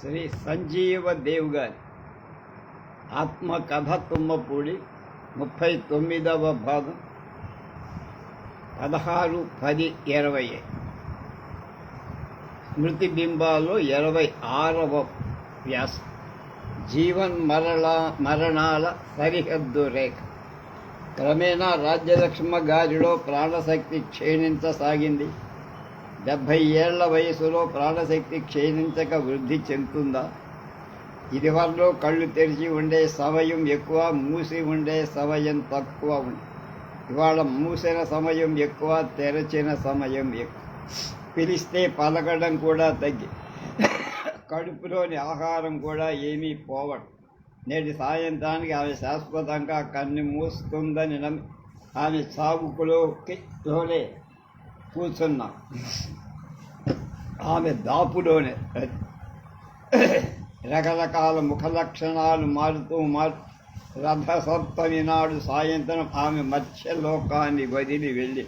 శ్రీ సంజీవ దేవ్ గారి ఆత్మకథ తుమ్మపూడి ముప్పై తొమ్మిదవ భాగం పదహారు పది ఇరవై స్మృతి బింబాలు ఇరవై ఆరవ వ్యాసం. జీవన్ మరణ మరణాల సరిహద్దు రేఖ. క్రమేణా రాజ్యలక్ష్మ గారిలో ప్రాణశక్తి క్షీణించసాగింది. డెబ్భై ఏళ్ళ వయసులో ప్రాణశక్తి క్షీణించక వృద్ధి చెందుతుందా? ఇదివరలో కళ్ళు తెరిచి ఉండే సమయం ఎక్కువ మూసి ఉండే సమయం తక్కువ ఉంది. ఇవాళ మూసిన సమయం ఎక్కువ తెరచిన సమయం ఎక్కువ. పిలిస్తే పలకడం కూడా తగ్గి. కడుపులోని ఆహారం కూడా ఏమీ పోవడం. నేటి సాయంత్రానికి ఆమె శాశ్వతంగా కన్ను మూస్తుందని నమ్మి ఆమె సాగుకులోకి లోనే కూర్చున్నా. ఆమె దాపులోనే రకరకాల ముఖ లక్షణాలు మారుతూ మారు రథసప్తమి నాడు సాయంత్రం ఆమె మత్స్యలోకాన్ని వదిలి వెళ్ళి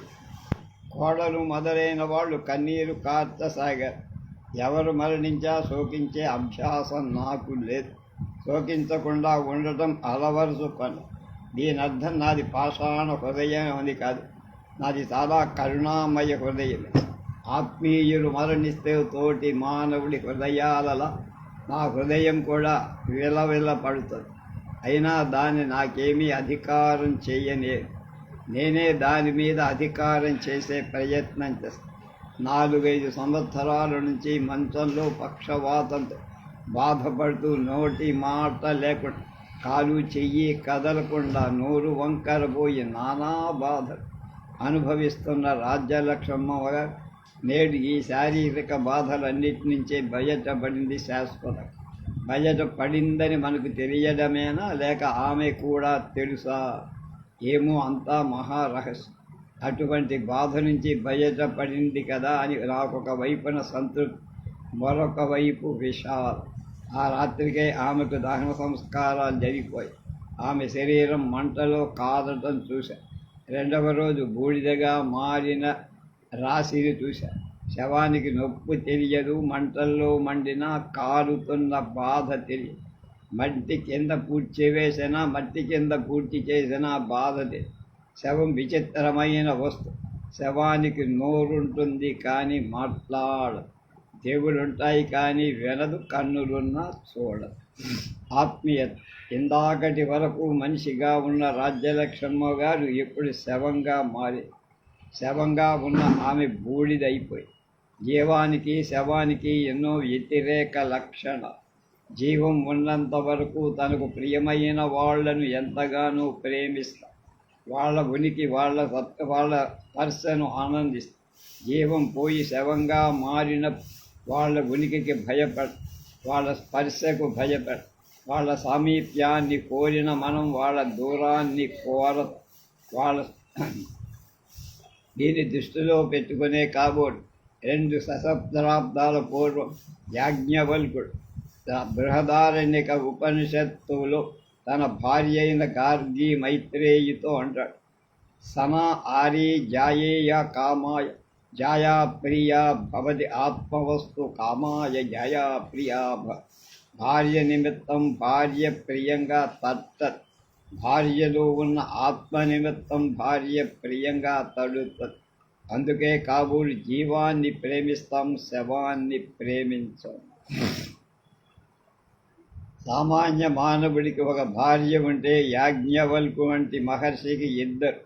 కోడలు మొదలైన వాళ్ళు కన్నీరు కార్చసాగారు ఎవరు మరణించా శోకించే అభ్యాసం నాకు లేదు. శోకించకుండా ఉండటం అలవరుసు పని. దీని అర్థం నాది పాషాణ హృదయం అని కాదు. నాది చాలా కరుణామయ హృదయం ఆత్మీయులు మరణిస్తే తోటి మానవుడి హృదయాలలో నా హృదయం కూడా విలవిల పడుతుంది అయినా దాన్ని నాకేమీ అధికారం చేయనే నేనే దాని మీద అధికారం చేసే ప్రయత్నం చేస్తాను నాలుగైదు సంవత్సరాల నుంచి మంచంలో పక్షవాతంతో బాధపడుతూ నోటి మాట లేకుండా కాలు చెయ్యి కదలకుండా నోరు వంకరపోయి నానా బాధలు. అనుభవిస్తున్న రాజ్యలక్ష్మమ్మ గారు నేడు ఈ శారీరక బాధలన్నిటి నుంచే బయటపడింది శాశ్వతం. బయటపడిందని మనకు తెలియడమేనా? లేక ఆమె కూడా తెలుసా? ఏమో అంతా మహారహస్యం అటువంటి బాధ నుంచి బయటపడింది కదా అని నాకు ఒక వైపున సంతృప్తి మరొక వైపు విషాదం ఆ రాత్రికే ఆమెకు దహన సంస్కారాలు జరిగిపోయి ఆమె శరీరం మంటలో కాదటం చూశాను. రెండవ రోజు బూడిదగా మారిన రాశిని చూశా. శవానికి నొప్పి తెలియదు మంటల్లో మండినా కారుతున్న బాధ తెలియదు. మట్టి కింద పూడ్చి వేసినా మట్టి కింద పూర్తి చేసినా బాధ తెలియదు. శవం విచిత్రమైన వస్తు శవానికి నోరుంటుంది కానీ మాట్లాడదు. దేవుడుంటాయి కానీ వినదు కన్నులున్నా చూడదు. ఆత్మీయత ఇందాకటి వరకు మనిషిగా ఉన్న రాజ్యలక్ష్మమ్మ గారు ఇప్పుడు శవంగా మారి శవంగా ఉన్న ఆమె బూడిదైపోయి జీవానికి శవానికి ఎన్నో వ్యతిరేక లక్షణ. జీవం ఉన్నంత వరకు తనకు ప్రియమైన వాళ్ళను ఎంతగానో ప్రేమిస్తా. వాళ్ళ ఉనికి వాళ్ళ సత్ వాళ్ళ స్పర్శను ఆనందిస్తా. జీవం పోయి శవంగా మారిన వాళ్ళ ఉనికికి భయపడ వాళ్ళ స్పర్శకు భయపడ వాళ్ళ సామీప్యాన్ని కోరిన మనం వాళ్ళ దూరాన్ని కోర వాళ్ళ దీన్ని దృష్టిలో పెట్టుకునే కాబోడు రెండు శతాబ్దాల పూర్వం యాజ్ఞవల్కుడు బృహదారణ్యక ఉపనిషత్తులో తన భార్య అయిన గార్గి మైత్రేయితో అంటాడు. సమా ఆరి జాయేయ కామాయ జాయా ప్రియా భవతి ఆత్మవస్తు కామాయ జాయా ప్రియా భ భార్య నిమిత్తం భార్య ప్రియంగా తట్ట భార్యలో ఉన్న ఆత్మ నిమిత్తం భార్య ప్రియంగా తడుతత్ అందుకే కాబూలు జీవాన్ని ప్రేమిస్తాం శవాన్ని ప్రేమించాం. సామాన్య మానవుడికి ఒక భార్య ఉంటే యాజ్ఞవల్కు వంటి మహర్షికి ఇద్దరు.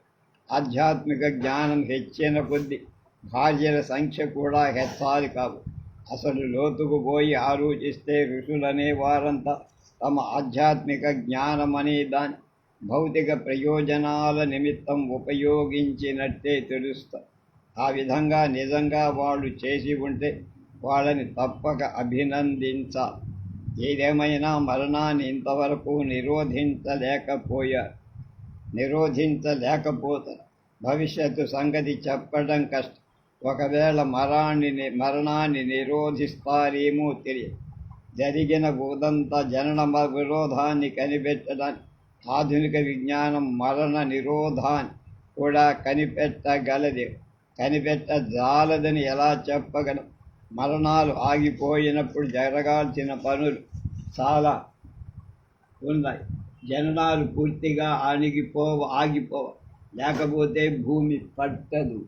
ఆధ్యాత్మిక జ్ఞానం హెచ్చిన కొద్దీ భార్యల సంఖ్య కూడా హెచ్చాలి కావు. అసలు లోతుకు పోయి ఆలోచిస్తే ఋషులనే వారంతా తమ ఆధ్యాత్మిక జ్ఞానమనే దాని భౌతిక ప్రయోజనాల నిమిత్తం ఉపయోగించినట్టే తెలుస్తా. ఆ విధంగా నిజంగా వాళ్ళు చేసి ఉంటే వాళ్ళని తప్పక అభినందించాలి ఏదేమైనా మరణాన్ని ఇంతవరకు నిరోధించలేకపోయారు నిరోధించలేకపోతే. భవిష్యత్తు సంగతి చెప్పడం కష్టం. ఒకవేళ మరణాన్ని మరణాన్ని నిరోధిస్తారేమో తెలియదు. జరిగిన ఉదంత జనన విరోధాన్ని కనిపెట్టడానికి ఆధునిక విజ్ఞానం మరణ నిరోధాన్ని కూడా కనిపెట్టగలదు. కనిపెట్టజాలదని ఎలా చెప్పగలం? మరణాలు ఆగిపోయినప్పుడు జరగాల్సిన పనులు చాలా ఉన్నాయి. జననాలు పూర్తిగా ఆగిపోవ ఆగిపోవ లేకపోతే భూమి పట్టదు.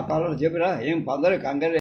పర్వాలేదు చెప్పురా? ఏం పందరు కంగారు.